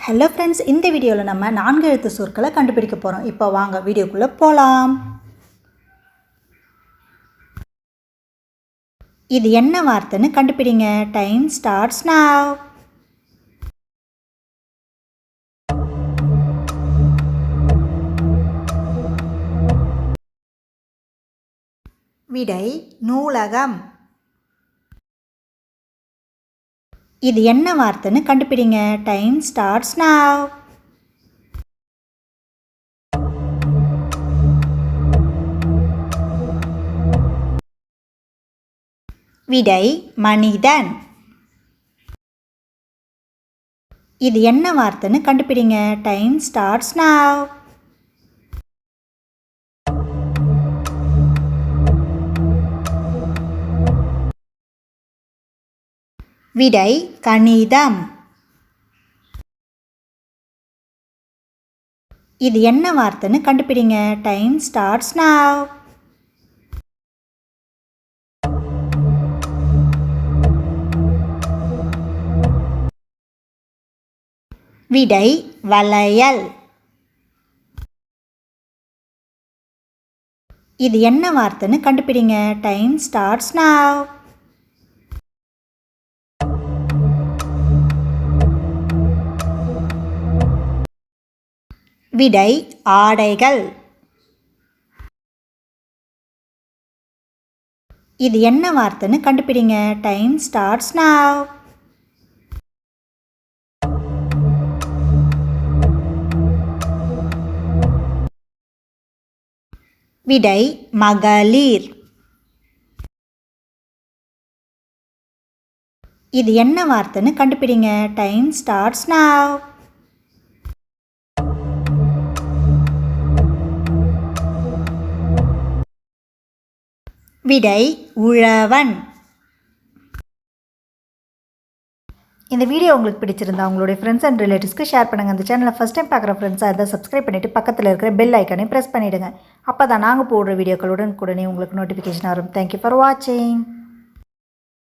Hello friends இந்த வீடியோவில் நம்ம நான்கு எழுத்து சொற்களை கண்டுபிடிக்க போகிறோம் இப்போ வாங்க வீடியோக்குள்ளே போகலாம் இது என்ன வார்த்தைன்னு கண்டுபிடிங்க. டைம் ஸ்டார்ட்ஸ் நாவ் விடை நூலகம். இது என்ன வார்த்தைன்னு கண்டுபிடிங்க. டைம் ஸ்டார்ட்ஸ் நாவ் விடை மனிதன். இது என்ன வார்த்தைன்னு கண்டுபிடிங்க. டைம் ஸ்டார்ட்ஸ் நாவ் விடை கணிதம். இது என்ன வார்த்தைன்னு கண்டுபிடிங்க. டைம் ஸ்டார்ட்ஸ் நாவ் விடை வளையல். இது என்ன வார்த்தைன்னு கண்டுபிடிங்க. டைம் ஸ்டார்ட்ஸ் நாவ் விடை ஆடைகள். இது என்ன வார்த்தைன்னு கண்டுபிடிங்க. டைம் ஸ்டார்ட்ஸ் நாவ் விடை மகளிர். இது என்ன வார்த்தைன்னு கண்டுபிடிங்க. டைம் ஸ்டார்ட்ஸ் நாவ் விடை உழவன். இந்த வீடியோ உங்களுக்கு பிடிச்சிருந்தா உங்களுடைய ஃப்ரெண்ட்ஸ் அண்ட் ரிலேட்டிவ்ஸ்க்கு ஷேர் பண்ணுங்கள் இந்த சேனலை ஃபஸ்ட் டைம் பார்க்குற ஃப்ரெண்ட்ஸாக இருந்தால் சப்ஸ்கிரைப் பண்ணிவிட்டு பக்கத்தில் இருக்கிற பெல் ஐக்கானே ப்ரெஸ் பண்ணிவிடுங்க அப்போ தான் நாங்கள் போடுற வீடியோக்களுடன் உடனே உங்களுக்கு நோட்டிஃபிகேஷன் வரும். தேங்க்யூ ஃபார் வாட்சிங்